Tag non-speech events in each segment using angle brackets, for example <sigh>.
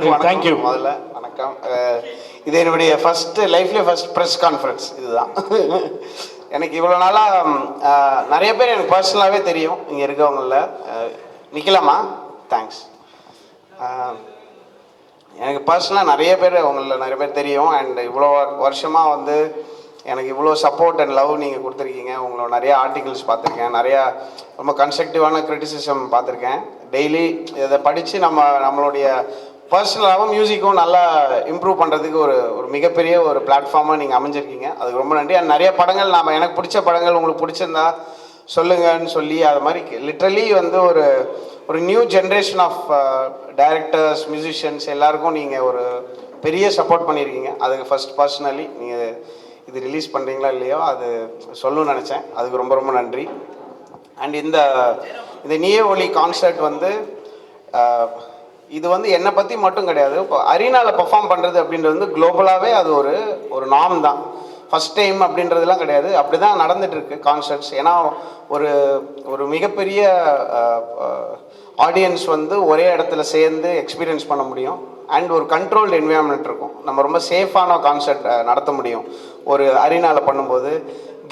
Thank you. முதல்ல வணக்கம். இது என்னுடைய ஃபர்ஸ்ட் லைஃப்ல ஃபர்ஸ்ட் ப்ரெஸ் கான்ஃபரன்ஸ் இதுதான். <laughs> எனக்கு இவ்வளோ நாளாக நிறைய பேர் எனக்கு பர்சனலாகவே தெரியும். இங்கே இருக்கவங்கள நிக்கலாமா? தேங்க்ஸ் எனக்கு பர்சனலாக நிறைய பேர் உங்களில் நிறைய பேர் தெரியும். அண்ட் இவ்வளோ வருஷமாக வந்து எனக்கு இவ்வளோ சப்போர்ட் அண்ட் லவ் நீங்கள் கொடுத்துருக்கீங்க. உங்களோட நிறைய ஆர்டிகல்ஸ் பார்த்துருக்கேன். நிறையா ரொம்ப கன்ஸ்ட்ரக்டிவான கிரிட்டிசிசம் பார்த்துருக்கேன். டெய்லி இதை படித்து நம்ம நம்மளுடைய பர்சனலாகவும் மியூசிக்கும் நல்லா இம்ப்ரூவ் பண்ணுறதுக்கு ஒரு ஒரு மிகப்பெரிய ஒரு பிளாட்ஃபார்மாக நீங்கள் அமைஞ்சிருக்கீங்க. அதுக்கு ரொம்ப நன்றி. அண்ட் நிறைய படங்கள் நாம் எனக்கு பிடிச்ச படங்கள் உங்களுக்கு பிடிச்சிருந்தா சொல்லுங்கன்னு சொல்லி அது மாதிரி லிட்ரலி வந்து ஒரு ஒரு new generation of directors musicians எல்லாருக்கும் நீங்கள் ஒரு பெரிய சப்போர்ட் பண்ணியிருக்கீங்க அதுக்கு ஃபர்ஸ்ட் பர்சனலி நீங்கள் இது ரிலீஸ் பண்ணுறீங்களா இல்லையோ அது சொல்லணும்னு நினச்சேன். அதுக்கு ரொம்ப ரொம்ப நன்றி. அண்ட் இந்த இந்த நீயே ஒளி கான்சர்ட் வந்து uh, இது வந்து என்னை பற்றி மட்டும் கிடையாது. இப்போ அரினாவில் பெர்ஃபார்ம் பண்ணுறது அப்படின்றது வந்து குளோபலாகவே அது ஒரு ஒரு நாம் தான். ஃபஸ்ட் டைம் அப்படின்றதுலாம் கிடையாது. அப்படி தான் நடந்துகிட்ருக்கு கான்சர்ட்ஸ் ஏன்னா ஒரு ஒரு மிகப்பெரிய ஆடியன்ஸ் வந்து ஒரே இடத்துல சேர்ந்து எக்ஸ்பீரியன்ஸ் பண்ண முடியும். அண்ட் ஒரு கண்ட்ரோல்டு என்விரான்மெண்ட் இருக்கும். நம்ம ரொம்ப சேஃபான கான்சர்ட் நடத்த முடியும். ஒரு அரினாவில் பண்ணும்போது.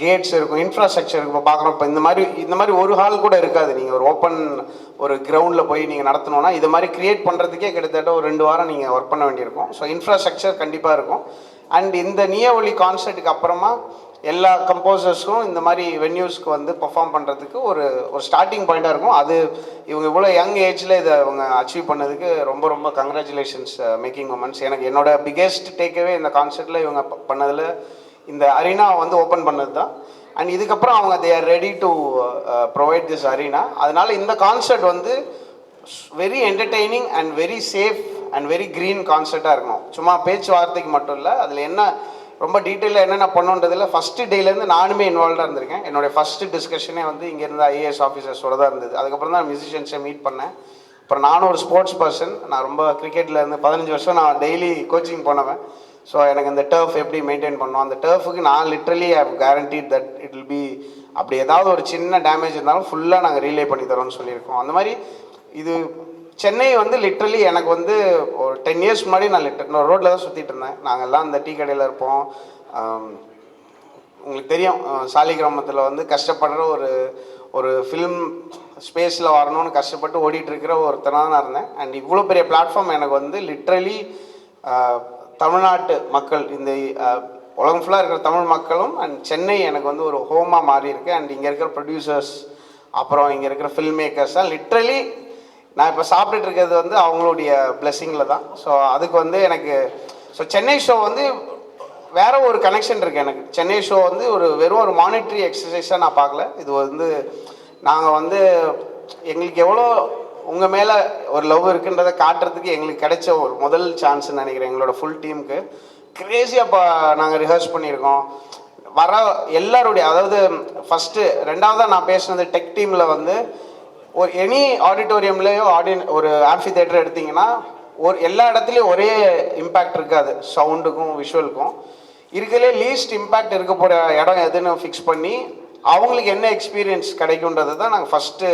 கேட்ஸ் இருக்கும் இன்ஃப்ராஸ்ட்ரக்சர் இப்போ பார்க்குறோம். இப்போ இந்த மாதிரி இந்த மாதிரி ஒரு ஹால் கூட இருக்காது. நீங்கள் ஒரு ஓப்பன் ஒரு கிரவுண்டில் போய் நீங்கள் நடத்தணும்னா இது மாதிரி க்ரியேட் பண்ணுறதுக்கே கிட்டத்தட்ட ஒரு ரெண்டு வாரம் நீங்கள் ஒர்க் பண்ண வேண்டியிருக்கும். ஸோ இன்ஃப்ராஸ்ட்ரக்சர் கண்டிப்பாக இருக்கும். அண்ட் இந்த நியவொலி கான்சர்ட்டுக்கு அப்புறமா எல்லா கம்போசர்ஸ்க்கும் இந்த மாதிரி வென்யூஸ்க்கு வந்து பர்ஃபார்ம் பண்ணுறதுக்கு ஒரு ஒரு ஸ்டார்டிங் பாயிண்ட்டாக இருக்கும். அது இவங்க இவ்வளோ யங் ஏஜில் இதை அவங்க அச்சீவ் பண்ணதுக்கு ரொம்ப ரொம்ப கங்க்ராச்சுலேஷன்ஸ் மேக்கிங் மூமெண்ட்ஸ் எனக்கு என்னோட பிக்கெஸ்ட் டேக்கவே இந்த கான்சர்ட்டில் இவங்க பண்ணதில் இந்த அரினா வந்து ஓப்பன் பண்ணது தான் அண்ட் இதுக்கப்புறம் அவங்க they are ready to provide this arena அதனால இந்த கான்சர்ட் வந்து very entertaining and very safe and very green கான்சர்ட்டாக இருக்கணும். சும்மா பேச்சுவார்த்தைக்கு மட்டும் இல்லை. அதில் என்ன ரொம்ப டீட்டெயிலாக என்னென்ன பண்ணுன்றதில் ஃபஸ்ட்டு டேலேருந்து நானுமே இன்வால்வாக இருந்திருக்கேன். என்னுடைய ஃபஸ்ட்டு டிஸ்கஷனே வந்து இங்கே இருந்த ஐஏஎஸ் ஆஃபீஸர்ஸோட தான் இருந்தது. அதுக்கப்புறம் தான் மியூசிஷியன்ஸை மீட் பண்ணேன். அப்புறம் நானும் ஒரு ஸ்போர்ட்ஸ் பர்சன் நான் ரொம்ப கிரிக்கெட்டில் இருந்து பதினஞ்சு வருஷம் நான் டெய்லி கோச்சிங் போனவன். ஸோ எனக்கு இந்த டர்ஃப் எப்படி மெயின்டைன் பண்ணணும்? அந்த டர்ஃபுக்கு நான் literally I guaranteed that it will be அப்படி ஏதாவது ஒரு சின்ன டேமேஜ் இருந்தாலும் ஃபுல்லாக நாங்கள் ரீலே பண்ணி தரோம்னு சொல்லியிருக்கோம். அந்த மாதிரி இது சென்னை வந்து லிட்ரலி எனக்கு வந்து ஒரு டென் இயர்ஸ் முன்னாடி நான் லிட்டர் நான் ரோட்டில் தான் சுற்றிட்டு இருந்தேன். நாங்கள் எல்லாம் அந்த டீ கடையில் இருப்போம். உங்களுக்கு தெரியும் சாலி கிராமத்தில் வந்து கஷ்டப்படுற ஒரு ஒரு ஃபிலிம் ஸ்பேஸில் வரணும்னு கஷ்டப்பட்டு ஓடிட்டுருக்கிற ஒருத்தனாக தான் இருந்தேன். அண்ட் இவ்வளோ பெரிய பிளாட்ஃபார்ம் எனக்கு வந்து லிட்ரலி தமிழ்நாட்டு மக்கள் இந்த உலகம் ஃபுல்லாக இருக்கிற தமிழ் மக்களும் அண்ட் சென்னை எனக்கு வந்து ஒரு ஹோமாக மாறி இருக்கு. அண்ட் இங்கே இருக்கிற ப்ரொடியூசர்ஸ் அப்புறம் இங்கே இருக்கிற ஃபில்ம் மேக்கர்ஸ்லாம் லிட்ரலி நான் இப்போ சாப்பிட்டுட்டு இருக்கிறது வந்து அவங்களுடைய பிளெஸ்ஸிங்கில் தான். ஸோ அதுக்கு வந்து எனக்கு ஸோ சென்னை ஷோ வந்து வேற ஒரு கனெக்ஷன் இருக்குது எனக்கு. சென்னை ஷோ வந்து ஒரு வெறும் ஒரு மானிட்ரி எக்ஸசைஸாக நான் பார்க்கல. இது வந்து நாங்கள் வந்து எங்களுக்கு எவ்வளோ உங்கள் மேலே ஒரு லவ் இருக்குன்றதை காட்டுறதுக்கு எங்களுக்கு கிடைச்ச ஒரு முதல் சான்ஸ்ன்னு நினைக்கிறேன் எங்களோட ஃபுல் டீமுக்கு கிரேஸியாக இப்போ நாங்கள் ரிஹர்ஸ் பண்ணியிருக்கோம். வர எல்லாருடைய அதாவது ஃபஸ்ட்டு ரெண்டாவதாக நான் பேசினது டெக் டீமில் வந்து ஒரு எனி ஆடிட்டோரியம்லேயோ ஆடியன் ஒரு ஆம்ஃபி தேட்டர் எடுத்தீங்கன்னா ஒரு எல்லா இடத்துலையும் ஒரே இம்பேக்ட் இருக்காது. சவுண்டுக்கும் விஷுவலுக்கும் இருக்கிறதுலே லீஸ்ட் இம்பேக்ட் இருக்க போகிற இடம் எதுன்னு ஃபிக்ஸ் பண்ணி அவங்களுக்கு என்ன எக்ஸ்பீரியன்ஸ் கிடைக்குன்றதை தான் நாங்கள் ஃபஸ்ட்டு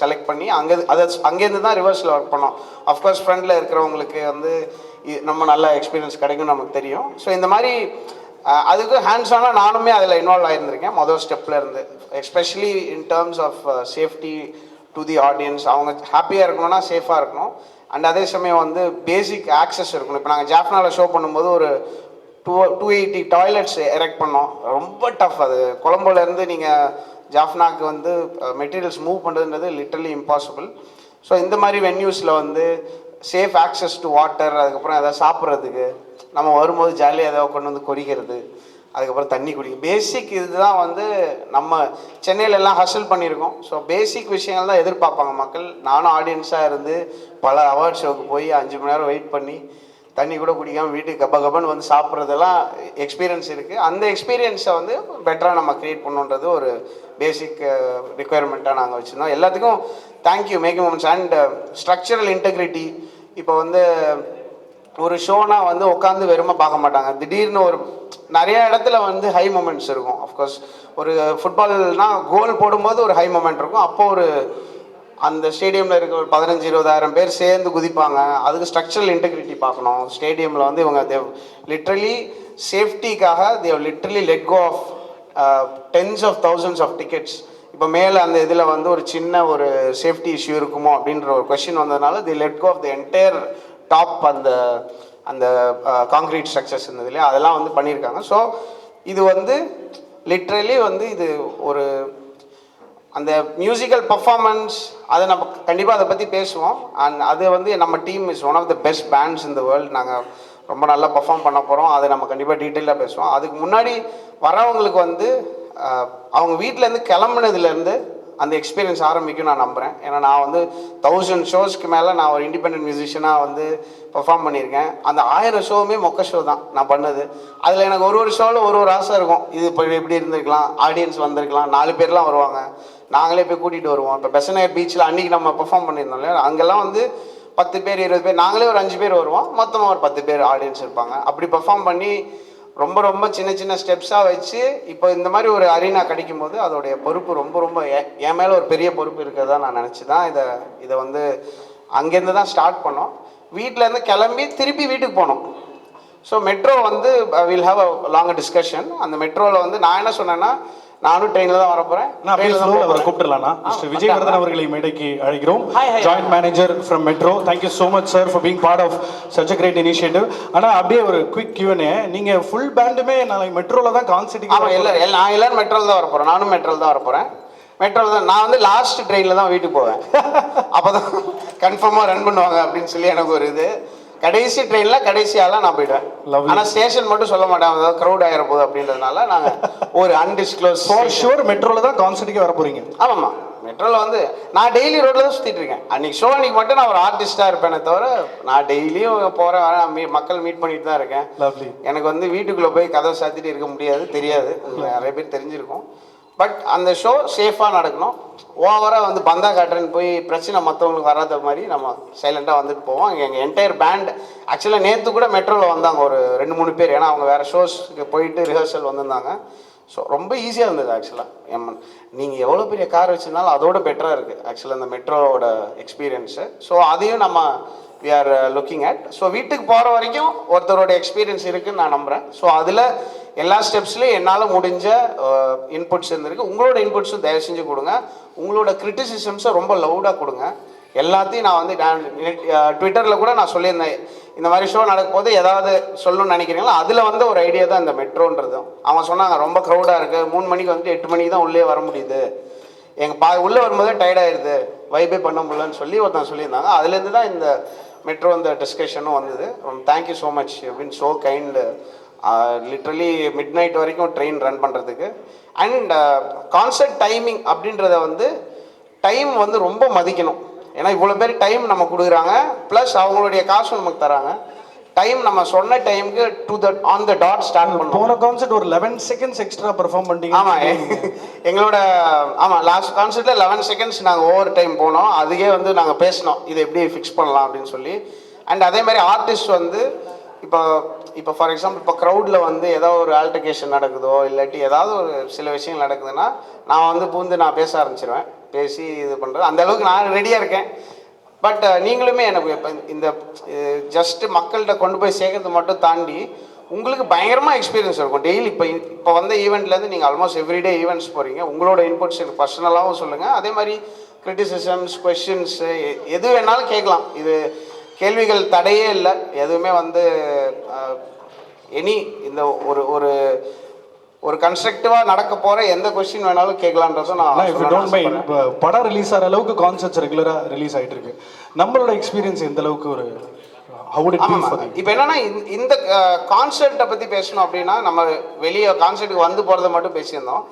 செலக்ட் பண்ணி அங்கே அதை அங்கேருந்து தான் ரிவர்ஸில் ஒர்க் பண்ணோம். அஃப்கோர்ஸ் ஃப்ரெண்டில் இருக்கிறவங்களுக்கு வந்து நம்ம நல்ல எக்ஸ்பீரியன்ஸ் கிடைக்கும் நமக்கு தெரியும். ஸோ இந்த மாதிரி அதுக்கு ஹேண்ட்ஸ் ஆனால் நானுமே அதில் இன்வால்வ் ஆகியிருந்திருக்கேன் மொதல் ஸ்டெப்பில் இருந்து. Especially in terms of safety to the audience அவங்க ஹாப்பியாக இருக்கணும்னா சேஃபாக இருக்கணும். அண்ட் அதே சமயம் வந்து பேசிக் ஆக்சஸ் இருக்கணும். இப்போ நாங்கள் ஜாஃப்னாவில் ஷோ பண்ணும்போது ஒரு two two eighty toilets erect பண்ணோம். ரொம்ப டஃப் அது. கொழம்புலேருந்து நீங்கள் ஜாஃப்னாக்கு வந்து மெட்டீரியல்ஸ் மூவ் பண்ணுறதுன்றது லிட்டரலி இம்பாசிபிள் ஸோ இந்த மாதிரி வென்யூஸில் வந்து சேஃப் ஆக்சஸ் டு வாட்டர் அதுக்கப்புறம் எதாவது சாப்பிட்றதுக்கு நம்ம வரும்போது ஜாலியாக ஏதாவது கொண்டு வந்து கொறிக்கிறது அதுக்கப்புறம் தண்ணி குடிக்கும் பேசிக் இதுதான் வந்து நம்ம சென்னையில எல்லாம் ஹசல் பண்ணியிருக்கோம். ஸோ பேசிக் விஷயங்கள் தான் எதிர்பார்ப்பாங்க மக்கள். நானும் ஆடியன்ஸாக இருந்து பல அவார்ட் ஷோக்கு போய் அஞ்சு மணி நேரம் வெயிட் பண்ணி தண்ணி கூட குடிக்காமல் வீட்டுக்கு கப்ப கப்பன்னு வந்து சாப்பிட்றதெல்லாம் எக்ஸ்பீரியன்ஸ் இருக்குது அந்த எக்ஸ்பீரியன்ஸை வந்து பெட்டராக நம்ம க்ரியேட் பண்ணுன்றது ஒரு பேசிக் ரிக்குயர்மெண்ட்டாக நாங்கள் வச்சுருந்தோம். எல்லாத்துக்கும் thank you making moments and structural integrity இப்போ வந்து ஒரு ஷோனா வந்து உட்காந்து வெறுமை பார்க்க மாட்டாங்க. திடீர்னு ஒரு நிறைய இடத்துல வந்து ஹை மூமெண்ட்ஸ் இருக்கும். அஃப்கோர்ஸ் ஒரு ஃபுட்பால்னா கோல் போடும்போது ஒரு ஹை மூமெண்ட் இருக்கும். அப்போ ஒரு அந்த ஸ்டேடியமில் இருக்க ஒரு பதினஞ்சு இருபதாயிரம் பேர் சேர்ந்து குதிப்பாங்க. அதுக்கு ஸ்ட்ரக்சரல் இன்டெகிரிட்டி பார்க்கணும். ஸ்டேடியமில் வந்து இவங்க தேவ் லிட்ரலி சேஃப்டிக்காக they literally let go of tens of thousands of tickets இப்போ மேலே அந்த இதில் வந்து ஒரு சின்ன ஒரு சேஃப்டி இஷ்யூ இருக்குமோ அப்படின்ற ஒரு கொஷின் வந்ததுனால the let go of the entire top அந்த அந்த காங்க்ரீட் ஸ்ட்ரக்சர்ஸ் இருந்தது இல்லையா அதெல்லாம் வந்து பண்ணியிருக்காங்க. ஸோ இது வந்து லிட்ரலி வந்து இது ஒரு அந்த மியூசிக்கல் பர்ஃபார்மன்ஸ் அதை நம்ம கண்டிப்பாக அதை பற்றி பேசுவோம். அண்ட் அது வந்து நம்ம team is one of the best bands இந்த வேர்ல்டு நாங்கள் ரொம்ப நல்லா பர்ஃபார்ம் பண்ண போகிறோம் அதை நம்ம கண்டிப்பாக டீட்டெயிலாக பேசுவோம். அதுக்கு முன்னாடி வரவங்களுக்கு வந்து அவங்க வீட்டிலேருந்து கிளம்புனதுலேருந்து அந்த எக்ஸ்பீரியன்ஸ் ஆரம்பிக்கும் நான் நம்புகிறேன் ஏன்னா நான் வந்து தௌசண்ட் ஷோஸ்க்கு மேலே நான் ஒரு இண்டிபெண்ட் மியூசிஷியனாக வந்து பெர்ஃபார்ம் பண்ணியிருக்கேன். அந்த ஆயிரம் ஷோவுமே மொக்க ஷோ தான் நான் பண்ணது. அதில் எனக்கு ஒரு ஒரு ஷோவில் ஒரு ஒரு ஆசை இருக்கும். இது இப்போ இப்படி இருந்திருக்கலாம்? ஆடியன்ஸ் வந்திருக்கலாம். நாலு பேர்லாம் வருவாங்க. நாங்களே போய் கூட்டிகிட்டு வருவோம். இப்போ பெசனையர் பீச்சில் அன்றைக்கி நம்ம பெர்ஃபார்ம் பண்ணியிருந்தோம் இல்லையா? அங்கெல்லாம் வந்து பத்து பேர் இருபது பேர் நாங்களே ஒரு அஞ்சு பேர் வருவோம். மொத்தமாக ஒரு பத்து பேர் ஆடியன்ஸ் இருப்பாங்க. அப்படி பெர்ஃபார்ம் பண்ணி ரொம்ப ரொம்ப சின்ன சின்ன ஸ்டெப்ஸாக வச்சு இப்போ இந்த மாதிரி ஒரு அரினா கிடைக்கும் போது அதோடைய பொறுப்பு ரொம்ப ரொம்ப என் மேலே ஒரு பெரிய பொறுப்பு இருக்கிறதா நான் நினச்சி தான் இதை இதை வந்து அங்கேருந்து தான் ஸ்டார்ட் பண்ணோம். வீட்டிலேருந்து கிளம்பி திருப்பி வீட்டுக்கு போனோம். ஸோ மெட்ரோ வந்து will have a long discussion அந்த மெட்ரோவில் வந்து நான் என்ன சொன்னேன்னா நானும் ட்ரெயினில் தான் வரப்போகிறேன் நான் ஸ்லோவில் அவரை கூப்பிட்டுலாம்னா மிஸ்டர் விஜயவர்தன் அவர்களை மேடைக்கு அழைக்கிறோம். Joint manager from metro thank you so much sir for being part of such a great initiative ஆனால் அப்படியே ஒரு குவிக் கியூனே நீங்கள் ஃபுல் பேண்டுமே நாளைக்கு மெட்ரோவில் தான் ஆமாம் கான்சர்ட்டுக்கு எல்லாரும் நான் எல்லாரும் மெட்ரோவில் தான் வரப்போகிறேன் நானும் மெட்ரோவில் தான் வரப்போகிறேன் மெட்ரோவில் தான் நான் வந்து லாஸ்ட் ட்ரெயினில் தான் வீட்டுக்கு போவேன். அப்போ தான் கன்ஃபார்மாக ரன் பண்ணுவாங்க அப்படின்னு சொல்லி எனக்கு ஒரு இது. கடைசி ட்ரெயினில் கடைசி ஆளாக நான் போயிடுவேன். ஆனால் ஸ்டேஷன் மட்டும் சொல்ல மாட்டேன் அதாவது க்ரௌட் ஆகிற போகுது அப்படின்றதுனால நாங்கள் ஒரு அன்டிஸ்க்ளோஸ் ஃபார் ஷூர் மெட்ரோவில் தான் கான்சர்ட்டுக்கே வர போகிறீங்க ஆமாம்மா. மெட்ரோவில் வந்து நான் டெய்லி ரோட்டில் தான் சுற்றிட்டு இருக்கேன். அன்றைக்கி ஷோ அன்றைக்கி மட்டும் நான் ஒரு ஆர்டிஸ்ட்டாக இருப்பேனே தவிர நான் டெய்லியும் போகிறேன் வரேன் மீ மக்கள் மீட் பண்ணிட்டு தான் இருக்கேன். எனக்கு வந்து வீட்டுக்குள்ளே போய் கதவை சாத்திட்டு இருக்க முடியாது தெரியாது. நிறைய பேர் தெரிஞ்சிருக்கும். பட் அந்த ஷோ சேஃபாக நடக்கணும். ஓவராக வந்து பந்தா காட்டுறேன்னு போய் பிரச்சனை மற்றவங்களுக்கு வராத மாதிரி நம்ம சைலண்ட்டாக வந்துட்டு போவோம். அங்கே எங்கள் என்டையர் பேண்ட் ஆக்சுவலாக நேற்று கூட மெட்ரோவில் வந்தாங்க ஒரு ரெண்டு மூணு பேர். ஏன்னா அவங்க வேறு ஷோஸ்க்கு போயிட்டு ரிஹர்சல் வந்திருந்தாங்க. ஸோ ரொம்ப ஈஸியாக இருந்தது ஆக்சுவலாக எம் நீங்கள் எவ்வளோ பெரிய கார் வச்சிருந்தாலும் அதோட பெட்டராக இருக்குது ஆக்சுவலாக அந்த மெட்ரோவோட எக்ஸ்பீரியன்ஸு ஸோ அதையும் நம்ம we are looking at so வீட்டுக்கு போகிற வரைக்கும் ஒருத்தரோட எக்ஸ்பீரியன்ஸ் இருக்குன்னு நான் நம்புகிறேன் ஸோ அதில் எல்லா ஸ்டெப்ஸ்லையும் என்னால் முடிஞ்ச uh, இன்புட்ஸ் இருந்திருக்கு. உங்களோட இன்புட்ஸும் தயவு செஞ்சு கொடுங்க. உங்களோட கிரிட்டிசிசம்ஸை ரொம்ப லவுடாக கொடுங்க. எல்லாத்தையும் நான் வந்து ட்விட்டரில் கூட நான் சொல்லியிருந்தேன். இந்த மாதிரி ஷோ நடக்கும் போது ஏதாவது சொல்லணும்னு நினைக்கிறீங்களோ? அதில் வந்து ஒரு ஐடியா தான் இந்த மெட்ரோன்றதும் அவங்க சொன்னாங்க ரொம்ப க்ரௌடாக இருக்குது மூணு மணிக்கு வந்துட்டு எட்டு மணிக்கு தான் உள்ளே வர முடியுது. எங்கள் பா உள்ளே வரும்போதே டயர்ட் வைபே பண்ண முடியலன்னு சொல்லி ஒருத்தன் சொல்லியிருந்தாங்க. அதுலேருந்து தான் இந்த மெட்ரோ அந்த டிஸ்கஷனும் வந்தது. தேங்க்யூ ஸோ மச் பின் so kind literally midnight வரைக்கும் ட்ரெயின் ரன் பண்ணுறதுக்கு அண்ட் கான்சர்ட் டைமிங் அப்படின்றத வந்து டைம் வந்து ரொம்ப மதிக்கணும். ஏன்னா இவ்வளோ பேர் டைம் நம்ம கொடுக்குறாங்க. ப்ளஸ் அவங்களுடைய காசும் நமக்கு தராங்க. டைம் நம்ம சொன்ன டைமுக்கு to the on the dot start பண்ணுவோம். போன கான்சர்ட் ஒரு லெவன் செகண்ட்ஸ் எக்ஸ்ட்ரா பெர்ஃபார்ம் பண்ணிட்டீங்க. ஆமா எங்களோட ஆமா லாஸ்ட் கான்சர்ட்ல லெவன் செகண்ட்ஸ் நாங்கள் ஓவர் டைம் போனோம். அதுக்கே வந்து நாங்கள் பேசினோம் இதை எப்படி ஃபிக்ஸ் பண்ணலாம் அப்படின்னு சொல்லி. அண்ட் அதே மாதிரி ஆர்டிஸ்ட் வந்து இப்போ இப்போ ஃபார் எக்ஸாம்பிள் இப்போ க்ரௌடில் வந்து ஏதோ ஒரு ஆல்டர்கேஷன் நடக்குதோ இல்லாட்டி ஏதாவது ஒரு சில விஷயங்கள் நடக்குதுன்னா நான் வந்து பூந்து நான் பேச ஆரம்பிச்சிருவேன். பேசி இது பண்ணுறது அந்த அளவுக்கு நான் ரெடியாக இருக்கேன். பட் uh, நீங்களுமே எனக்கு இப்போ இந்த ஜஸ்ட் மக்கள்கிட்ட கொண்டு போய் சேர்க்கறது மட்டும் தாண்டி உங்களுக்கு பயங்கரமாக எக்ஸ்பீரியன்ஸ் இருக்கும். டெய்லி இப்போ இப்போ வந்த ஈவெண்ட்லேருந்து நீங்கள் ஆல்மோஸ்ட் எவ்ரிடே ஈவெண்ட்ஸ் போகிறீங்க உங்களோட இன்புட்ஸ் எனக்கு பர்சனலாகவும் சொல்லுங்கள் அதே மாதிரி கிரிட்டிசிசம்ஸ் கொஷின்ஸு எது வேணாலும் கேட்கலாம். இது கேள்விகள் தடையே இல்லை. எதுவுமே வந்து எனி இந்த ஒரு ஒரு ஒரு கன்ஸ்ட்ரக்டிவாக நடக்க போகிற எந்த கொஸ்டின் வேணாலும் கேட்கலான்றதும் நான் இஃப் டோன்ட் மைண்ட். இப்போ படம் ரிலீஸ் ஆகிற அளவுக்கு கான்சர்ட்ஸ் ரெகுலராக ரிலீஸ் ஆயிட்டு இருக்கு. நம்மளோட எக்ஸ்பீரியன்ஸ் எந்த அளவுக்கு ஒரு இப்போ என்னன்னா இந்த- கான்சர்ட்டை பற்றி பேசணும் அப்படின்னா நம்ம வெளியே கான்சர்ட்டுக்கு வந்து போகிறத மட்டும் பேசியிருந்தோம்.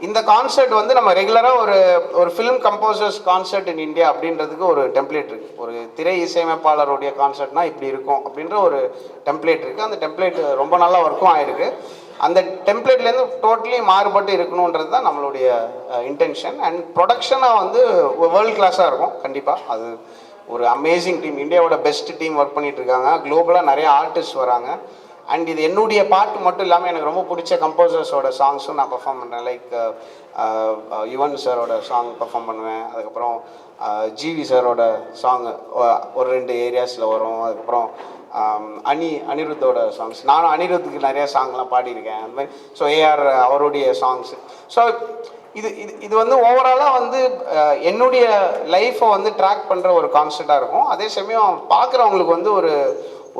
இந்த கான்சர்ட் வந்து நம்ம ரெகுலராக ஒரு ஒரு film composers concert in India அப்படின்றதுக்கு ஒரு டெம்ப்ளேட் இருக்கு. ஒரு திரை இசையமைப்பாளருடைய கான்சர்ட்னா இப்படி இருக்கும் அப்படின்ற ஒரு டெம்ப்ளேட் இருக்கு. அந்த டெம்ப்ளேட் ரொம்ப நல்லா ஒர்க்கும் ஆயிருக்கு. அந்த டெம்ப்ளேட்லேருந்து டோட்டலி மாறுபட்டு இருக்கணுன்றது தான் நம்மளுடைய இன்டென்ஷன் அண்ட் ப்ரொடக்ஷனாக வந்து வேர்ல்ட் கிளாஸாக இருக்கும் கண்டிப்பாக அது ஒரு அமேசிங் டீம் இந்தியாவோட பெஸ்ட் டீம் ஒர்க் பண்ணிட்டு இருக்காங்க. குளோபலாக நிறைய ஆர்டிஸ்ட் வராங்க. அண்ட் இது என்னுடைய பாட்டு மட்டும் இல்லாமல் எனக்கு ரொம்ப பிடிச்ச கம்போசர்ஸோட சாங்ஸும் நான் பெர்ஃபார்ம் பண்ணுறேன் லைக் யுவன் சாரோட சாங் பர்ஃபார்ம் பண்ணுவேன். அதுக்கப்புறம் ஜிவி சாரோட சாங் ஒரு ரெண்டு ஏரியாஸில் வரும். அதுக்கப்புறம் அனி அனிருத்தோட சாங்ஸ் நானும் அனிருத்துக்கு நிறைய சாங்லாம் பாடியிருக்கேன். அந்த மாதிரி ஸோ ஏஆர் அவருடைய சாங்ஸ் ஸோ இது இது இது வந்து ஓவராலாக வந்து என்னுடைய லைஃப்பை வந்து ட்ராக் பண்ணுற ஒரு கான்செப்டாக இருக்கும். அதே சமயம் பார்க்குறவங்களுக்கு வந்து ஒரு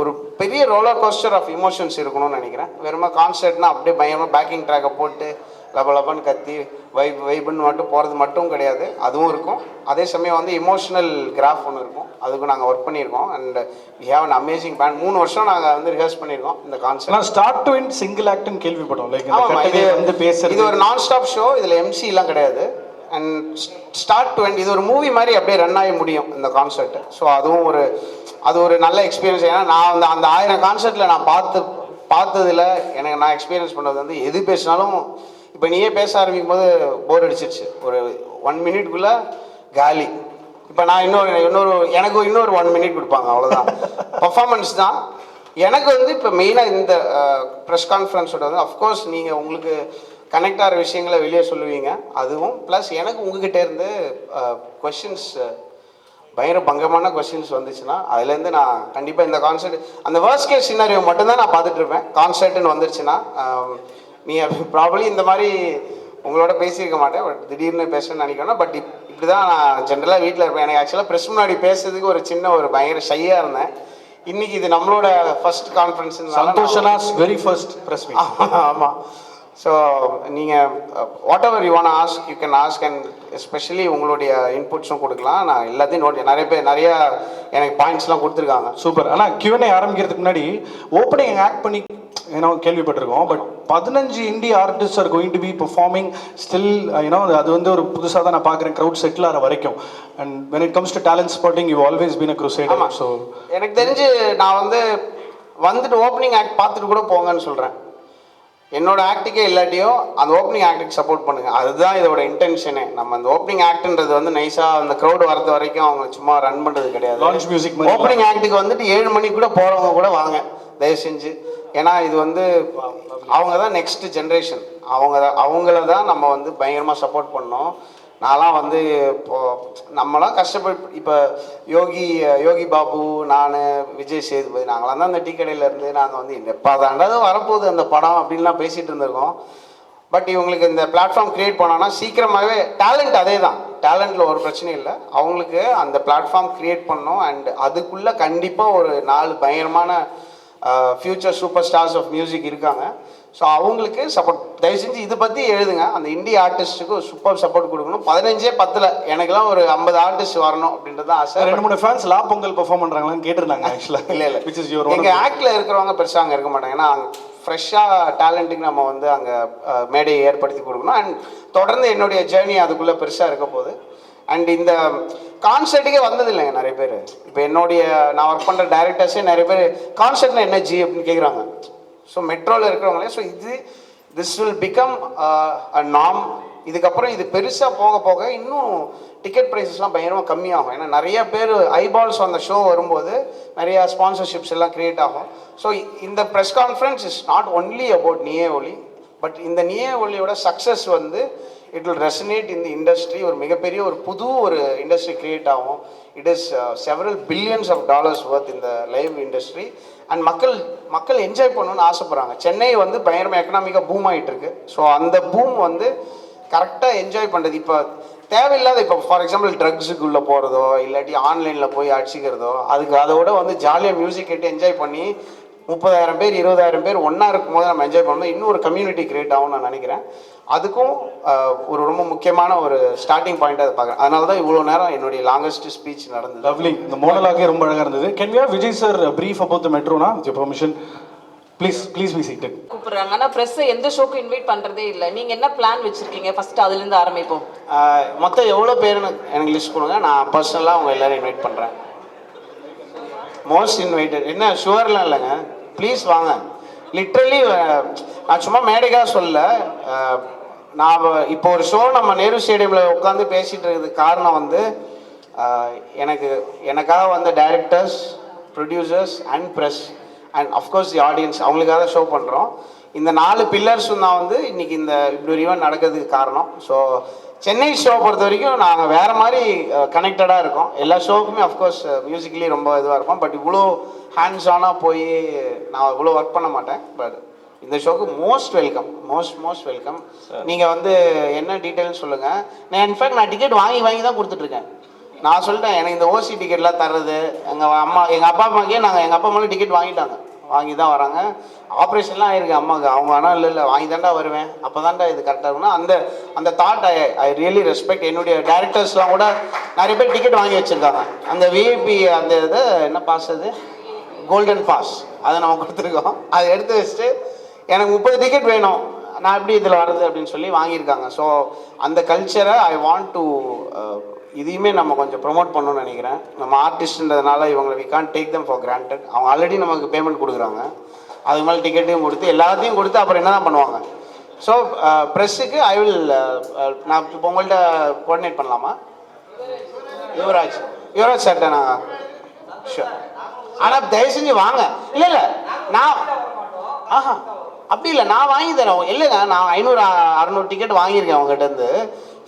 ஒரு பெரிய ரோலர் கோஸ்டர் ஆஃப் இமோஷன்ஸ் இருக்கணும்னு நினைக்கிறேன். வெறுமா கான்சர்ட்னா அப்படியே பயமாக பேக்கிங் ட்ராக்கை போட்டு லப லபன்னு கத்தி வைப் வைப்புன்னு மட்டும் போகிறது மட்டும் கிடையாது. அதுவும் இருக்கும். அதே சமயம் வந்து இமோஷனல் கிராஃப் ஒன்று இருக்கும். அதுக்கும் நாங்கள் ஒர்க் பண்ணியிருக்கோம். And we have an amazing band மூணு வருஷம் நாங்கள் வந்து ரிஹர்ஸ் பண்ணியிருக்கோம் இந்த கான்செப்ட் நான் ஸ்டார்ட் டு எண்ட் சிங்கிள் ஆக்ட்னு கேள்விப்பட்டோம். லைக் இது வந்து பேசுறது. இது ஒரு நான் ஸ்டாப் ஷோ இதில் எம்சி எல்லாம் கிடையாது. அண்ட் ஸ்டார்ட் டு end இது ஒரு மூவி மாதிரி அப்படியே ரன் ஆகி முடியும் இந்த கான்சர்ட் ஸோ அதுவும் ஒரு அது ஒரு நல்ல எக்ஸ்பீரியன்ஸ் ஏன்னா நான் அந்த அந்த ஆயிரம் கான்சர்ட்டில் நான் பார்த்து பார்த்ததுல எனக்கு நான் எக்ஸ்பீரியன்ஸ் பண்ணது வந்து எது பேசினாலும் இப்போ நீயே பேச ஆரம்பிக்கும் போது போர் அடிச்சிருச்சு. ஒரு ஒன் மினிட்குள்ளே காலி. இப்போ நான் இன்னொரு இன்னொரு எனக்கு இன்னொரு ஒன் மினிட் கொடுப்பாங்க அவ்வளோதான் பர்ஃபார்மன்ஸ் தான். எனக்கு வந்து இப்போ மெயினாக இந்த ப்ரெஸ் கான்ஃபரன்ஸோட வந்து அஃப்கோர்ஸ் நீங்கள் உங்களுக்கு கனெக்ட் ஆகிற விஷயங்களை வெளியே சொல்லுவீங்க. அதுவும் ப்ளஸ் எனக்கு உங்ககிட்ட இருந்து கொஷின்ஸ் பயங்கர பங்கமான கொஸ்டின்ஸ் வந்துச்சுன்னா அதுலேருந்து நான் கண்டிப்பாக இந்த கான்சர்ட் அந்த வேர்ஸ்ட் கேஸ் சினாரியோ மட்டும்தான் நான் பார்த்துட்ருப்பேன் கான்சர்ட்னு வந்துருச்சுன்னா நீ ப்ராபலி இந்த மாதிரி உங்களோட பேசியிருக்க மாட்டேன். பட் திடீர்னு பேசணும்னு நினைக்கிறேன் பட் இப் இப்படி தான் நான் ஜென்ரலாக வீட்டில் இருப்பேன். எனக்கு ஆக்சுவலாக ப்ரெஸ் முன்னாடி பேசுறதுக்கு ஒரு சின்ன ஒரு பயங்கர ஷையாக இருந்தேன். இன்னைக்கு இது நம்மளோட ஃபர்ஸ்ட் கான்ஃபரன்ஸ் சந்தோஷனா வெரி ஃபர்ஸ்ட் பிரஸ் ஆமாம் ஸோ நீங்கள் whatever you want ask you can ask and especially உங்களுடைய இன்புட்ஸும் கொடுக்கலாம். நான் எல்லாத்தையும் நோட் நிறைய பேர் நிறைய எனக்கு பாயிண்ட்ஸ்லாம் கொடுத்துருக்காங்க. சூப்பர் ஆனா Q&A ஆரம்பிக்கிறதுக்கு முன்னாடி ஓப்பனிங் ஆக்ட் பண்ணி ஏன்னா கேள்விப்பட்டிருக்கோம். பட் பதினஞ்சு இந்திய artist are going to be performing still you know அது வந்து ஒரு புதுசாக தான் நான் பார்க்குறேன். க்ரௌட் செட்டில் ஆகிற வரைக்கும். And when it comes to talent spotting you always been a crusader ஆமா. ஸோ எனக்கு தெரிஞ்சு நான் வந்து வந்துட்டு ஓப்பனிங் ஆக்ட் பார்த்துட்டு கூட போங்கன்னு சொல்கிறேன் என்னோட ஆக்டுக்கே இல்லாட்டியும் அந்த ஓப்பனிங் ஆக்டுக்கு சப்போர்ட் பண்ணுங்க. அதுதான் இதோட இன்டென்ஷனே நம்ம அந்த ஓப்பனிங் ஆக்ட்ன்றது வந்து நைஸாக அந்த க்ரௌட் வரது வரைக்கும் அவங்க சும்மா ரன் பண்ணுறது கிடையாது. லான்ச் மியூசிக் ஓப்பனிங் ஆக்டுக்கு வந்துட்டு ஏழு மணிக்கு கூட போகிறவங்க கூட வாங்க. தயவு செஞ்சு. ஏன்னா இது வந்து அவங்க தான் நெக்ஸ்ட் ஜென்ரேஷன் அவங்க தான் அவங்கள தான் நம்ம வந்து பயங்கரமாக சப்போர்ட் பண்ணோம். நான்லாம் வந்து இப்போ நம்மளாம் கஷ்டப்பட்டு இப்போ யோகி யோகி பாபு நான் விஜய் சேதுபதி நாங்களாம் தான் அந்த டீ கடையிலேருந்து நாங்கள் வந்து எப்போ தாண்டாவது வரப்போகுது அந்த படம்? அப்படின்லாம் பேசிகிட்டு இருந்திருக்கோம். பட் இவங்களுக்கு இந்த பிளாட்ஃபார்ம் க்ரியேட் பண்ணோன்னா சீக்கிரமாகவே டேலண்ட் அதே தான் டேலண்ட்டில் ஒரு பிரச்சனையும் இல்லை. அவங்களுக்கு அந்த பிளாட்ஃபார்ம் கிரியேட் பண்ணோம். அண்ட் அதுக்குள்ளே கண்டிப்பாக ஒரு நாலு பயங்கரமான future super stars of music இருக்காங்க. ஸோ அவங்களுக்கு சப்போர்ட் தயவு செஞ்சு இதை பற்றி எழுதுங்க. அந்த இந்திய ஆர்டிஸ்ட்டுக்கு சூப்பர் சப்போர்ட் கொடுக்கணும். பதினஞ்சே பத்தில் எனக்கெல்லாம் ஒரு ஐம்பது ஆர்டிஸ்ட் வரணும் அப்படின்றது ஆசை. ரெண்டு மூணு ஃபேன்ஸ் லா பொங்கல் பெர்ஃபார்ம் பண்ணுறாங்களான்னு கேட்டிருந்தாங்க ஆக்சுவலாக இல்லை இல்லை. விச் இஸ் யுவர் எங்கள் ஆக்டில் இருக்கிறவங்க பெருசாக அங்கே இருக்க மாட்டாங்க. ஏன்னா ஃப்ரெஷ்ஷாக டேலண்ட்டுக்கு நம்ம வந்து அங்கே மேடையை ஏற்படுத்தி கொடுக்கணும். அண்ட் தொடர்ந்து என்னுடைய ஜேர்னி அதுக்குள்ளே பெருசாக இருக்க போகுது. அண்ட் இந்த கான்சர்ட்டுக்கே வந்தது இல்லைங்க நிறைய பேர். இப்போ என்னுடைய நான் ஒர்க் பண்ணுற டேரக்டர்ஸே நிறைய பேர் கான்சர்ட்னா என்ன ஜி அப்படின்னு கேட்குறாங்க ஸோ மெட்ரோவில் இருக்கிறவங்களே ஸோ இது திஸ் வில் பிகம் அ நாம் இதுக்கப்புறம் இது பெருசாக போக போக இன்னும் டிக்கெட் ப்ரைஸஸ்லாம் பயங்கரமாக கம்மியாகும். ஏன்னா நிறைய பேர் ஐபால்ஸ் அந்த ஷோ வரும்போது நிறைய ஸ்பான்சர்ஷிப்ஸ் எல்லாம் கிரியேட் ஆகும். ஸோ இந்த press conference is not only about Neeye Oli but இந்த நிய ஒளியோட சக்ஸஸ் வந்து இட் வில் ரெசனேட் இந்த இண்டஸ்ட்ரி ஒரு மிகப்பெரிய ஒரு புது ஒரு இண்டஸ்ட்ரி கிரியேட் ஆகும். It is several billions of dollars worth இந்த லைவ் இண்டஸ்ட்ரி அண்ட் மக்கள் மக்கள் என்ஜாய் பண்ணணும்னு ஆசைப்பட்றாங்க. சென்னை வந்து பயங்கரமாக எக்கனாமிக்காக பூம் ஆகிட்டு இருக்கு ஸோ அந்த பூம் வந்து கரெக்டாக என்ஜாய் பண்ணுறது இப்போ தேவையில்லாத இப்போ ஃபார் எக்ஸாம்பிள் ட்ரக்ஸுக்குள்ளே போகிறதோ இல்லாட்டி ஆன்லைனில் போய் அடிச்சிக்கிறதோ அதுக்கு அதோட வந்து ஜாலியாக மியூசிக் கேட்டு என்ஜாய் பண்ணி முப்பதாயிரம் பேர் இருபதாயிரம் பேர் ஒன்றா இருக்கும்போது நம்ம என்ஜாய் பண்ணணும் இன்னும் ஒரு கம்யூனிட்டி கிரியேட் ஆகும்னு நான் நினைக்கிறேன். அதுக்கும் ஒரு ரொம்ப முக்கியமான ஒரு ஸ்டார்டிங் பாயிண்ட் அதை பார்க்குறேன். அதனால தான் இவ்வளோ நேரம் என்னுடைய லாங்கஸ்ட் ஸ்பீச் நடந்தது. லவ்லி இந்த மோனலாகே ரொம்ப அழகாக இருந்தது. Can we have Vijay sir brief about the மெட்ரோனா with permission please please be seated கூப்பிடுறாங்க. ஆனா பிரஸ் எந்த ஷோக்கு இன்வைட் பண்றதே இல்ல. நீங்க என்ன பிளான் வச்சிருக்கீங்க? ஃபர்ஸ்ட் அதுல இருந்து ஆரம்பிப்போம் மொத்தம் எவ்வளோ பேருன்னு எனக்கு லிஸ்ட் கொடுங்க. நான் பர்சனலாக அவங்க எல்லாரும் இன்வைட் பண்ணுறேன் மோஸ்ட் இன்வைட்டட் என்ன ஷுவர்லாம் இல்லைங்க? ப்ளீஸ் வாங்க. லிட்ரலி நான் சும்மா மேடைக்காக சொல்ல நான் இப்போ ஒரு ஷோ நம்ம நேரு ஸ்டேடியமில் உட்காந்து பேசிகிட்டு இருக்கிறதுக்கு காரணம் வந்து எனக்கு எனக்காக வந்த directors producers and press and of course the audience அவங்களுக்காக தான் ஷோ பண்ணுறோம் இந்த நாலு பில்லர்ஸும் தான் வந்து இன்றைக்கி இந்த இப்படி ஒரு ஈவெண்ட் நடக்கிறதுக்கு காரணம். ஸோ சென்னை ஷோ பொறுத்த வரைக்கும் நாங்கள் வேறு மாதிரி கனெக்டடாக இருக்கோம். எல்லா ஷோவுக்குமே அஃப்கோர்ஸ் மியூசிக்கலி ரொம்ப இதுவாக இருக்கும் பட் இவ்வளோ ஹேண்ட்ஸ் ஆனாக போய் நான் இவ்வளோ ஒர்க் பண்ண மாட்டேன் பட் இந்த ஷோக்கு most welcome most most welcome நீங்கள் வந்து என்ன டீட்டெயில்ஸ் சொல்லுங்கள் நான் இன்ஃபேக்ட் நான் டிக்கெட் வாங்கி வாங்கி தான் கொடுத்துட்ருக்கேன். நான் சொல்லிட்டேன் எனக்கு இந்த ஓசி டிக்கெட்லாம் தர்றது எங்கள் அம்மா எங்கள் அப்பா அம்மாக்கே நாங்கள் எங்கள் அப்பா அம்மாவும் டிக்கெட் வாங்கிட்டாங்க. வாங்கி தான் வராங்க. ஆப்ரேஷன்லாம் ஆயிருக்கு அம்மாவுக்கு அவங்க ஆனால் இல்லை இல்லை வாங்கி தாண்டா வருவேன். அப்போ தாண்டா இது கரெக்டாக இருக்கும்னா அந்த அந்த thought I I really respect என்னுடைய டேரக்டர்ஸ்லாம் கூட நிறைய பேர் டிக்கெட் வாங்கி வச்சுருக்காங்க. அந்த விஐபி அந்த இது என்ன பாஸ் அது? கோல்டன் பாஸ் அதை நம்ம கொடுத்துருக்கோம். அதை எடுத்து வச்சுட்டு எனக்கு முப்பது டிக்கெட் வேணும். நான் எப்படி இதில் வர்றது அப்படின்னு சொல்லி வாங்கியிருக்காங்க. ஸோ அந்த கல்ச்சரை ஐ வாண்ட் டு இதையுமே நம்ம கொஞ்சம் ப்ரொமோட் பண்ணணும்னு நினைக்கிறேன். நம்ம ஆர்டிஸ்ட்ன்றதுனால இவங்களை we can take them for granted அவங்க ஆல்ரெடி நமக்கு பேமெண்ட் கொடுக்குறாங்க. அதுக்கு மேலே டிக்கெட்டையும் கொடுத்து எல்லாத்தையும் கொடுத்து அப்புறம் என்ன தான் பண்ணுவாங்க ஸோ ப்ரெஸ்ஸுக்கு ஐ வில் நான் இப்போ உங்கள்கிட்ட கோஆர்டினேட் பண்ணலாமா? யுவராஜ். யுவராஜ் சார்கிட்ட நான் ஷூர் ஆனால் தயவு செஞ்சு வாங்க. இல்லை இல்லை. நான் ஆஹா. அப்படி இல்லை நான் வாங்கி தரேன். இல்லைங்க நான் ஐநூறு அறநூறு டிக்கெட் வாங்கியிருக்கேன் அவங்ககிட்ட இருந்து.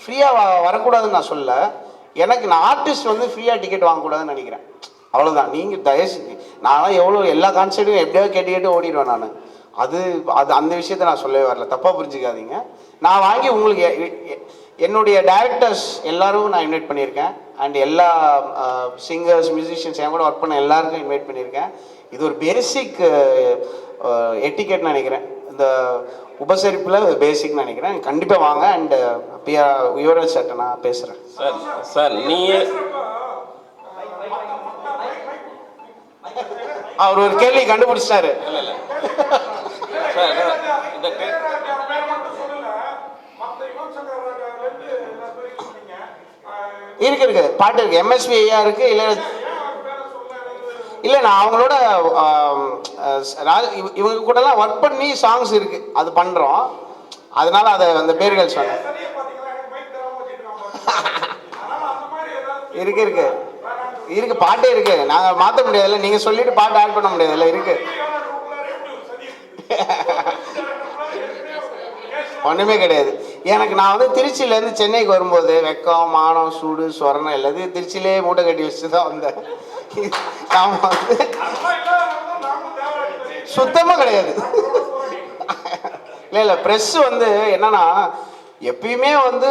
ஃப்ரீயாக வரக்கூடாதுன்னு நான் சொல்ல எனக்கு நான் ஆர்டிஸ்ட் வந்து ஃப்ரீயாக டிக்கெட் வாங்கக்கூடாதுன்னு நினைக்கிறேன். அவ்வளோதான் நீங்கள் தயவு செஞ்சு நான்லாம் எவ்வளோ எல்லா கான்சர்ட்டும் எப்படியோ கேட்டு கேட்டு ஓடிடுவேன் நான். அது அது அந்த விஷயத்த நான் சொல்லவே வரல. தப்பாக புரிஞ்சுக்காதீங்க. நான் வாங்கி உங்களுக்கு என்னுடைய டேரக்டர்ஸ் எல்லாரும் நான் இன்வைட் பண்ணியிருக்கேன். அண்ட் எல்லா சிங்கர்ஸ் மியூசிஷியன்ஸ் என் கூட ஒர்க் பண்ண எல்லாருக்கும் இன்வைட் பண்ணியிருக்கேன். இது ஒரு பேசிக் எட்டிக்கெட்னு நினைக்கிறேன். இந்த உபசரிப்பில் பேசிக்னு நினைக்கிறேன். கண்டிப்பாக வாங்க அண்ட் பியா யுவராஜ் சார்ட்ட நான் பேசுகிறேன் சார் சார் நீயே அவர் ஒரு கேள்வி கண்டுபிடிச்சிட்டாரு. இல்ல இல்ல. சார் இந்த கே- இருக்கு இருக்கு பாட்டு இருக்கு. எம்எஸ்வி ஐயா இருக்கு இல்ல இல்ல நான் அவங்களோட ஆம், இவங்க கூடலாம் ஒர்க் பண்ணி சாங்ஸ் இருக்கு. அது பண்றோம். அதனால அதை அந்த பேர்கள் சொன்னேன். இருக்கு இருக்கு. இருக்கு பாட்டே இருக்கு. நாங்க மாத்த முடியாதுல்ல. நீங்க சொல்லிட்டு பாட்டு ஆட் பண்ண முடியாதுல்ல. இருக்கு. ஒன்றுமே கிடையாது. எனக்கு நான் வந்து திருச்சியிலேருந்து சென்னைக்கு வரும்போது வெக்கம் மானம் சூடு சொரணம் எல்லாத்தையும் திருச்சியிலே மூட்டை கட்டி வச்சு தான் வந்தேன். ஆமாம் வந்து சுத்தமாக கிடையாது. இல்லை இல்லை ப்ரெஸ் வந்து என்னன்னா எப்பயுமே வந்து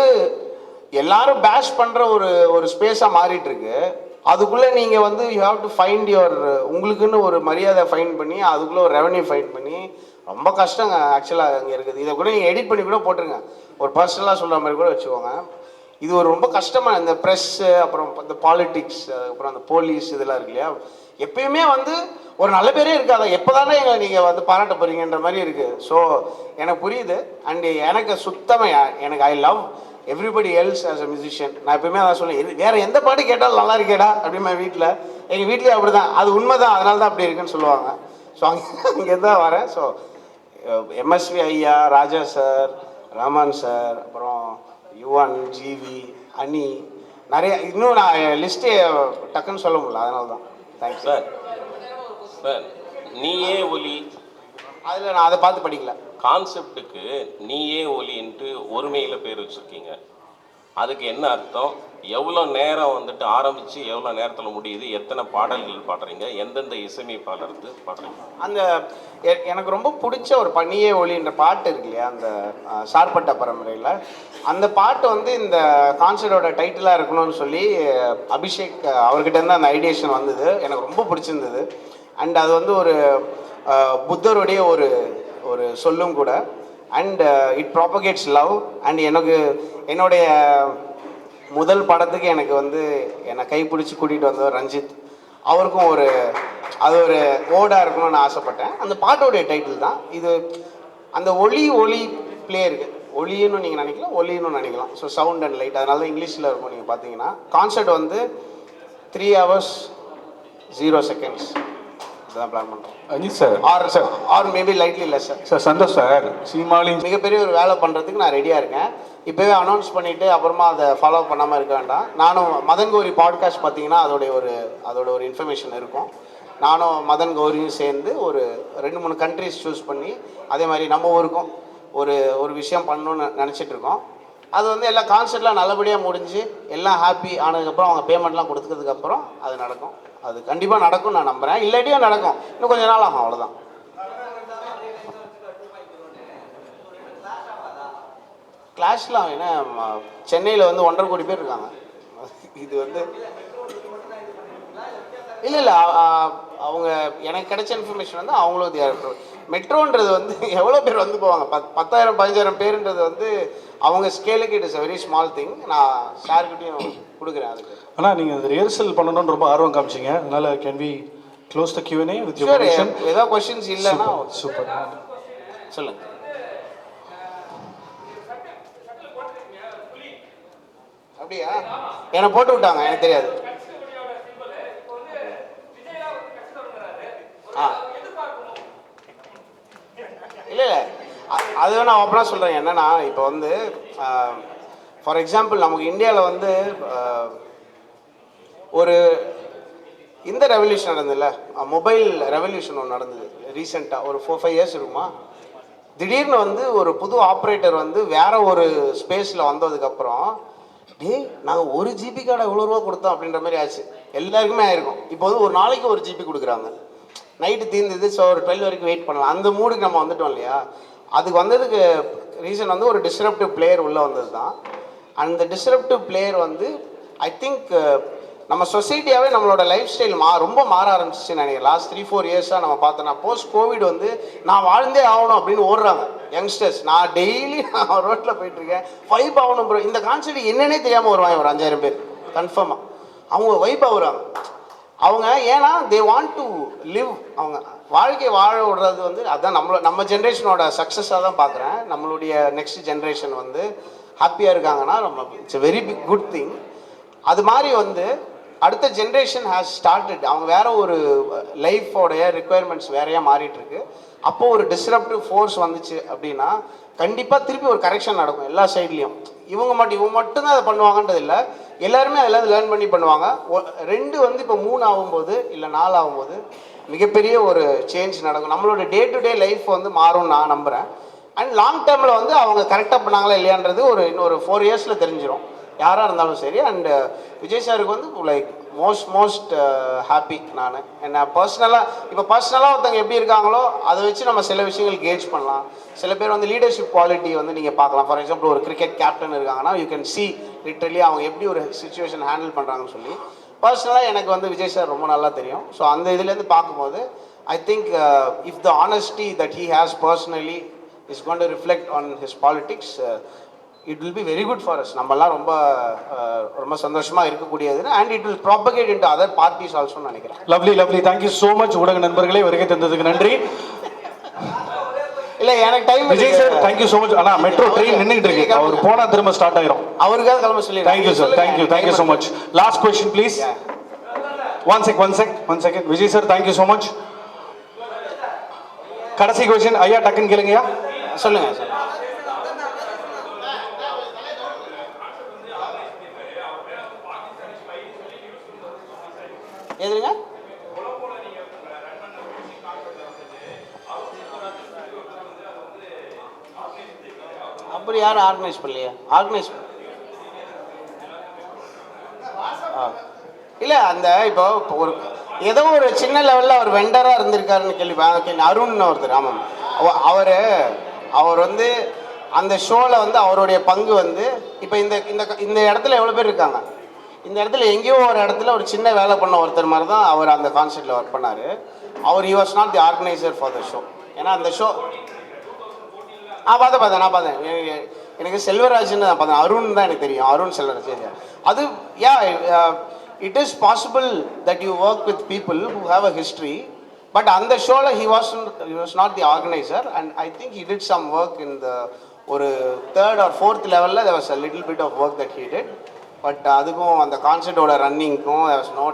எல்லாரும் பேஷ் பண்ணுற ஒரு ஒரு ஸ்பேஸாக மாறிட்டு இருக்கு அதுக்குள்ளே நீங்கள் வந்து you have to find your உங்களுக்குன்னு ஒரு மரியாதை ஃபைன் பண்ணி அதுக்குள்ளே ஒரு ரெவன்யூ ஃபைன் பண்ணி ரொம்ப கஷ்டங்க ஆக்சுவலாக அங்கே இருக்குது. இதை கூட நீங்கள் எடிட் பண்ணி கூட போட்டுருங்க. ஒரு பர்சனலாக சொல்கிற மாதிரி கூட வச்சுக்கோங்க. இது ஒரு ரொம்ப கஷ்டமாக இந்த ப்ரெஸ்ஸு அப்புறம் இந்த பாலிட்டிக்ஸ் அப்புறம் அந்த போலீஸ் இதெல்லாம் இருக்கு இல்லையா? எப்பயுமே வந்து ஒரு நல்ல பேரே இருக்காது? எப்போ தானே எங்களை நீங்கள் வந்து பாராட்ட போறீங்கன்ற மாதிரி இருக்குது ஸோ எனக்கு புரியுது. அண்ட் எனக்கு சுத்தமாக எனக்கு I love everybody else as a musician நான் எப்பயுமே அதான் சொல்லுவேன். வேற எந்த பாட்டு கேட்டாலும் நல்லா இருக்கேடா அப்படின்னு வீட்டில் எங்கள் வீட்லேயே அப்படி தான் அது உண்மை தான் அதனால தான் அப்படி இருக்குன்னு சொல்லுவாங்க. ஸோ அங்கே அங்கே தான் வரேன் ஸோ எம்எஸ்வி ஐயா ராஜா சார் ரஹ்மான் சார் அப்புறம் யுவன் ஜிவி அனி நிறைய இன்னும் நான் லிஸ்ட்டே டக்குன்னு சொல்ல முடியல அதனால தான் தேங்க்ஸ் சார் சார் நீயே ஒலி. அதில் நான் அதை பார்த்து படிக்கல. கான்செப்டுக்கு நீயே ஒலின்ட்டு ஒருமையில் பேர் வச்சுருக்கீங்க. அதுக்கு என்ன அர்த்தம்? எவ்வளோ நேரம் வந்துட்டு ஆரம்பித்து எவ்வளோ நேரத்தில் முடியுது? எத்தனை பாடல்கள் பாடுறீங்க? எந்தெந்த இசையமைப்பாளருக்கு பாடுறீங்க? அந்த எனக்கு ரொம்ப பிடிச்ச ஒரு பனியே ஒளின்ற பாட்டு இருக்கு இல்லையா? அந்த சார்பட்ட பரம்பரையில். அந்த பாட்டு வந்து இந்த கான்சர்ட்டோட டைட்டிலாக இருக்கணும்னு சொல்லி அபிஷேக் அஹ், அவர்கிட்ட இருந்து அந்த ஐடியேஷன் வந்தது. எனக்கு ரொம்ப பிடிச்சிருந்தது. அண்ட் அது வந்து ஒரு புத்தருடைய ஒரு ஒரு சொல்லும் கூட. And it propagates love and எனக்கு என்னுடைய முதல் படத்துக்கு எனக்கு வந்து என்னை கைப்பிடிச்சி கூட்டிகிட்டு வந்தவர் ரஞ்சித். அவருக்கும் ஒரு அது ஒரு ஓடாக இருக்கணும்னு ஆசைப்பட்டேன். அந்த பாட்டோடைய டைட்டில் தான். இது அந்த ஒளி ஒளி பிளே இருக்குது ஒளின்னு நீங்கள் நினைக்கலாம் ஒளின்னு நினைக்கலாம். ஸோ சவுண்ட் அண்ட் லைட் அதனால தான் இங்கிலீஷில் இருக்கும் நீங்கள் பார்த்தீங்கன்னா. கான்சர்ட் வந்து த்ரீ ஹவர்ஸ் ஜீரோ செகண்ட்ஸ் இதுதான் பிளான் பண்ணுறோம் Ajith sir or sir or maybe lightly less sir sir Santhosh sir சினிமாலையும் மிகப்பெரிய ஒரு வேலை பண்ணுறதுக்கு நான் ரெடியாக இருக்கேன். இப்போவே அனௌன்ஸ் பண்ணிவிட்டு அப்புறமா அதை ஃபாலோ பண்ணாமல் இருக்க வேண்டாம். நானும் மதன் கோரி பாட்காஸ்ட் பார்த்தீங்கன்னா அதோடைய ஒரு அதோட ஒரு இன்ஃபர்மேஷன் இருக்கும். நானும் மதன் கௌரியும் சேர்ந்து ஒரு ரெண்டு மூணு கண்ட்ரிஸ் சூஸ் பண்ணி அதே மாதிரி நம்ம ஊருக்கும் ஒரு ஒரு விஷயம் பண்ணணும்னு நினச்சிட்டு இருக்கோம். அது வந்து எல்லா கான்செர்ட்லாம் நல்லபடியாக முடிஞ்சு எல்லாம் ஹாப்பி ஆனதுக்கப்புறம் அவங்க பேமெண்ட்லாம் கொடுத்ததுக்கப்புறம் அது நடக்கும். அது கண்டிப்பாக நடக்கும் நான் நம்புகிறேன் இல்லாட்டியும் நடக்கும். இன்னும் கொஞ்ச நாள் ஆகும் அவ்வளோதான் கிளாஷ்லாம் ஏன்னா சென்னையில் வந்து ஒன்றரை கோடி பேர் இருக்காங்க. இது வந்து இல்லை இல்லை அவங்க எனக்கு கிடைச்ச இன்ஃபர்மேஷன் வந்து அவங்களும் மெட்ரோன்றது வந்து எவ்வளோ பேர் வந்து போவாங்க? பத் பத்தாயிரம் பதினஞ்சாயிரம் பேருன்றது வந்து அவங்க ஸ்கேலுக்கு it is very small thing நான் ஷேர்கிட்டையும் கொடுக்குறேன் அதுக்கு. ஆனால் நீங்கள் ரிஹர்சல் பண்ணணும்னு ரொம்ப ஆர்வம் காமிச்சீங்க. அதனால can we close the Q and A with you sure permission ஏதாவது கொஷின்ஸ் இல்லைன்னா சூப்பர் சொல்லுங்க. அப்படியா? என்னை போட்டு விட்டாங்க எனக்கு தெரியாது. ஆ. இல்லை இல்லை. அது வேணா ஓப்பனாக சொல்கிறேன் என்னன்னா இப்போ வந்து ஃபார் எக்ஸாம்பிள் நமக்கு இந்தியாவில் வந்து ஒரு இந்த ரெவல்யூஷன் நடந்ததுல மொபைல் ரெவல்யூஷன் ஒன்று நடந்தது ரீசெண்டாக ஒரு ஃபோர் ஃபைவ் இயர்ஸ் இருக்குமா? திடீர்னு வந்து ஒரு புது ஆப்ரேட்டர் வந்து வேற ஒரு ஸ்பேஸில் வந்ததுக்கப்புறம் டேய் நாங்கள் ஒரு ஜிபி கார்டை இவ்வளோ ரூபா கொடுத்தோம் அப்படின்ற மாதிரி ஆச்சு. எல்லாருக்குமே ஆயிருக்கும். இப்போ வந்து ஒரு நாளைக்கு ஒரு ஜிபி கொடுக்குறாங்க. நைட்டு தீர்ந்தது ஸோ ஒரு டுவெல் வரைக்கும் வெயிட் பண்ணலாம். அந்த மூடுக்கு நம்ம வந்துட்டோம் இல்லையா? அதுக்கு வந்ததுக்கு ரீசன் வந்து ஒரு டிஸ்ரப்டிவ் பிளேயர் உள்ளே வந்தது தான் அந்த டிஸ்ரப்டிவ் பிளேயர் வந்து ஐ திங்க் நம்ம சொசைட்டியாகவே நம்மளோட லைஃப் ஸ்டைல் மா ரொம்ப மாற ஆரம்பிச்சிச்சுன்னு நினைக்கிறேன். லாஸ்ட் த்ரீ ஃபோர் இயர்ஸாக நம்ம பார்த்தோன்னா போஸ்ட் கோவிட் வந்து நான் வாழ்ந்தே ஆகணும் அப்படின்னு ஓடுறாங்க யங்ஸ்டர்ஸ் நான் டெய்லி <laughs> நான் ரோட்டில் போயிட்டுருக்கேன். வைப் ஆகணும் ப்ரோ இந்த கான்செப்ட் என்னன்னே தெரியாமல் வருவாங்க ஒரு அஞ்சாயிரம் பேர். கன்ஃபார்மாக அவங்க வைப் ஆகுறாங்க அவங்க ஏன்னா தே வாண்ட் டு லிவ் அவங்க வாழ்க்கை வாழ விடுறது வந்து அதான் நம்மள நம்ம ஜென்ரேஷனோட சக்ஸஸாக தான் பார்க்குறேன். நம்மளுடைய நெக்ஸ்ட் ஜென்ரேஷன் வந்து ஹாப்பியாக இருக்காங்கன்னா ரொம்ப it's very big good thing அது மாதிரி வந்து அடுத்த ஜென்ரேஷன் ஹேஸ் ஸ்டார்டட் அவங்க வேற ஒரு லைஃபோடைய ரிக்குவயர்மெண்ட்ஸ் வேறையா மாறிட்டு இருக்கு அப்போ ஒரு டிஸ்ரப்டிவ் ஃபோர்ஸ் வந்துச்சு அப்படின்னா கண்டிப்பாக திருப்பி ஒரு கரெக்ஷன் நடக்கும் எல்லா சைட்லேயும் இவங்க மட்டும் இவங்க மட்டும்தான் அதை பண்ணுவாங்கன்றது இல்லை. எல்லாருமே அதில் லேர்ன் பண்ணி பண்ணுவாங்க. ஒ- ரெண்டு வந்து இப்போ மூணு ஆகும்போது இல்லை நாலு ஆகும்போது மிகப்பெரிய ஒரு சேஞ்ச் நடக்கும். நம்மளோட டே டு டே லைஃப் வந்து மாறும் நான் நம்புகிறேன் அண்ட் லாங் டேர்மில் வந்து அவங்க கரெக்டாக பண்ணாங்களா இல்லையான்றது ஒரு இன்னொரு ஃபோர் இயர்ஸில் தெரிஞ்சிடும் யாராக இருந்தாலும் சரி அண்ட் விஜய் சாருக்கு வந்து லைக் மோஸ்ட் மோஸ்ட் ஹாப்பி நான். என்ன பர்சனலாக இப்போ பர்சனலாக ஒருத்தவங்க எப்படி இருக்காங்களோ அதை வச்சு நம்ம சில விஷயங்கள் கேஜ் பண்ணலாம். சில பேர் வந்து லீடர்ஷிப் குவாலிட்டி வந்து நீங்கள் பார்க்கலாம். ஃபார் எக்ஸாம்பிள் ஒரு கிரிக்கெட் கேப்டன் இருக்காங்கன்னா யூ கேன் சி லிட்ரலி அவங்க எப்படி ஒரு சுச்சுவேஷன் ஹேண்டில் பண்ணுறாங்கன்னு சொல்லி. பர்சனலாக எனக்கு வந்து விஜய் சார் ரொம்ப நல்லா தெரியும். ஸோ அந்த இதுலேருந்து பார்க்கும்போது I think if the honesty that he has personally is gone to reflect on his politics it will be very good for us நம்மலாம் ரொம்ப ரொம்ப சந்தோஷமாக இருக்கக்கூடியது and it will propagate into other parties ஆல்சோன்னு நினைக்கிறேன். Lovely lovely thank you so much ஊடக நண்பர்களே வருகை தந்ததுக்கு நன்றி. இல்லை எனக்கு time Vijay sir thank you so much ஆனால் மெட்ரோ ட்ரெயின் நின்றுட்டு இருக்கு. அவர் போனா திரும்ப ஸ்டார்ட் ஆயிரும். அவருக்காக கிளம்ப சொல்லி thank you sir thank you thank you so much last question please one sec one sec one second Vijay sir thank you so much கடைசி கொஸ்டின் ஐயா டக்குன்னு கேளுங்கய்யா. சொல்லுங்க சார் எதுங்க அப்படி யாரும் ஆர்கனைஸ் பண்ணலையா? ஆர்கனைஸ் இல்லை அந்த இப்போ ஒரு ஏதோ ஒரு சின்ன லெவலில் அவர் வெண்டராக இருந்திருக்காருன்னு கேள்வி கேள்வி. அருண்னு ஒருத்தர் ஆமாம் அவர் அவர் வந்து அந்த ஷோவில் வந்து அவருடைய பங்கு வந்து இப்போ இந்த இந்த இந்த இடத்துல எவ்வளோ பேர் இருக்காங்க? இந்த இடத்துல எங்கேயோ ஒரு இடத்துல ஒரு சின்ன வேலை பண்ண ஒருத்தர் மாதிரி தான் அவர் அந்த கான்செர்ட்டில் ஒர்க் பண்ணார். அவர் he was not the organiser for the show ஏன்னா அந்த ஷோ ஆ பார்த்தேன் பார்த்தேன் நான் பார்த்தேன். எனக்கு- செல்வராஜ்னு நான் பார்த்தேன். அருண் தான் எனக்கு தெரியும். அருண் செல்வராஜ் அது yeah it is possible that you work with people who have a history but அந்த ஷோவில் he was he was not the organiser and I think he did some work in the ஒரு தேர்ட் ஆர் ஃபோர்த் லெவலில் there was a little bit of work that he did but அதுக்கும் அந்த கான்சர்ட்டோட ரன்னிங்க்கும்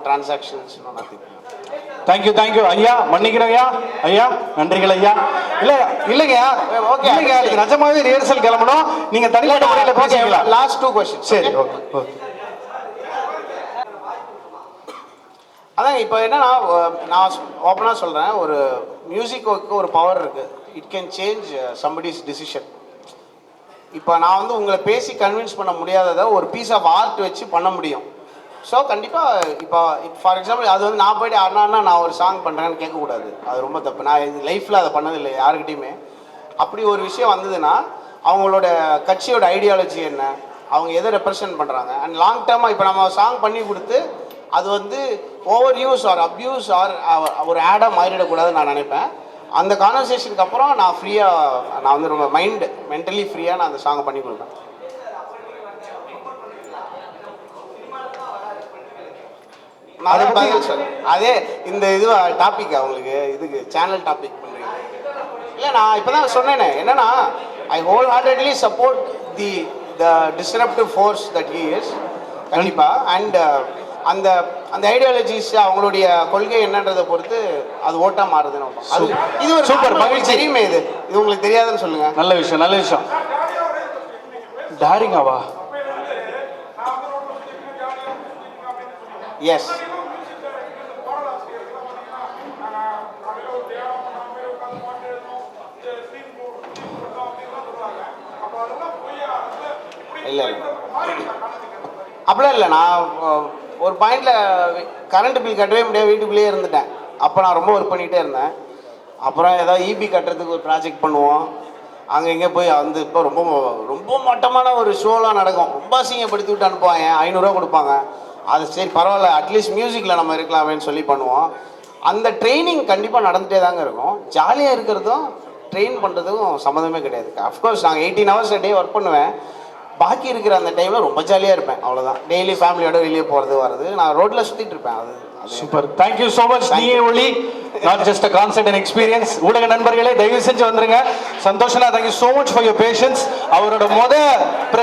transactions no nothing. Thank you thank you ஐயா மன்னிக்கிறேன் ஐயா. ஐயா நன்றிகள் ஐயா. இல்ல இல்லைங்க. Okay. இல்லைங்க இது நிஜமாவே ரிஹர்சல் கிளம்பணும். நீங்க தனிப்பட்ட முறையில் பேசிக்கலாம். லாஸ்ட் டூ கொஸ்டின் சரி ஓகே ஓகே அதான் இப்போ என்னன்னா நான் ஓப்பனாக சொல்கிறேன் ஒரு மியூசிக்கு ஒரு பவர் இருக்குது it can change somebody's decision இப்போ நான் வந்து உங்களை பேசி கன்வின்ஸ் பண்ண முடியாததை ஒரு பீஸ் ஆஃப் ஆர்ட் வச்சு பண்ண முடியும். ஸோ கண்டிப்பாக இப்போ ஃபார் எக்ஸாம்பிள் அது வந்து நான் போய்ட்டு அண்ணா அண்ணா நான் ஒரு சாங் பண்ணுறேன்னு கேட்கக்கூடாது. அது ரொம்ப தப்பு. நான் இது லைஃப்பில் அதை பண்ணதில்லை யாருக்கிட்டையுமே. அப்படி ஒரு விஷயம் வந்ததுன்னா அவங்களோட கட்சியோட ஐடியாலஜி என்ன? அவங்க எதை ரெப்ரசன்ட் பண்ணுறாங்க அண்ட் லாங் டேர்மாக இப்போ நம்ம சாங் பண்ணி கொடுத்து அது வந்து over use or abuse or ஒரு ஆடாக மாறிடக்கூடாதுன்னு நான் நினைப்பேன். அந்த கான்வர்சேஷனுக்கு அப்புறம் நான் ஃப்ரீயாக நான் வந்து ரொம்ப மைண்ட் மென்டலி ஃப்ரீயாக நான் அந்த சாங்கை பண்ணி கொடுப்பேன். நான் பதில் சொல்றேன். அதே இந்த இது டாபிக் அவங்களுக்கு இதுக்கு சேனல் டாபிக் பண்ணுறீங்க இல்லை நான் இப்போ தான் சொன்னேனே. என்னன்னா I whole heartedly support the the disruptive force that he is கண்டிப்பாக அண்ட் அந்த அந்த ஐடியாலஜிஸ் அவங்களுடைய கொள்கை என்னன்றதை பொறுத்து அது ஓட்டா மாறுதுன்னு. அது இது ஒரு normal, மகிழ்ச்சி. தெரியுமே இது. இது உங்களுக்கு தெரியாதுன்னு சொல்லுங்க. நல்ல விஷயம் நல்ல விஷயம். டேரிங்காவா? எஸ் இல்லை இல்லை. அப்படிலாம் இல்லை. நான் ஒரு பாயிண்டில் கரண்ட் பில் கட்டவே முடியாது வீட்டுக்குள்ளேயே இருந்துட்டேன். அப்போ நான் ரொம்ப ஒர்க் பண்ணிகிட்டே இருந்தேன். அப்புறம் ஏதாவது இபி கட்டுறதுக்கு ஒரு ப்ராஜெக்ட் பண்ணுவோம். அங்கே இங்கே போய் வந்து இப்போ ரொம்ப ரொம்ப மட்டமான ஒரு ஷோலாம் நடக்கும். ரொம்ப அசிங்கப்படுத்தி விட்டு அனுப்புவாங்க. ஐநூறுரூவா கொடுப்பாங்க. அது சரி பரவாயில்ல. அட்லீஸ்ட் மியூசிக்கில் நம்ம இருக்கலாமேன்னு சொல்லி பண்ணுவோம். அந்த ட்ரைனிங் கண்டிப்பாக நடந்துகிட்டே தாங்க இருக்கும். ஜாலியாக இருக்கிறதும் ட்ரெயின் பண்ணுறதுக்கும் சம்மந்தமே கிடையாது. அஃப்கோர்ஸ் நாங்கள் எயிட்டீன் ஹவர்ஸ் டே ஒர்க் பண்ணுவேன். பாக்கி இருக்கிற அந்த டைமில் ரொம்ப ஜாலியாக இருப்பேன். அவ்வளோதான் டெய்லி ஃபேமிலியோட வெளியே போகிறது வர்றது. நான் ரோட்டில் சுற்றிட்டு இருப்பேன். அது super thank you so much Neeye Oli. Not just a and experience ஊடக நண்பர்களே தயவு செஞ்சு வந்துருங்க. சந்தோஷனா thank you so much for your patience அவரோட மொத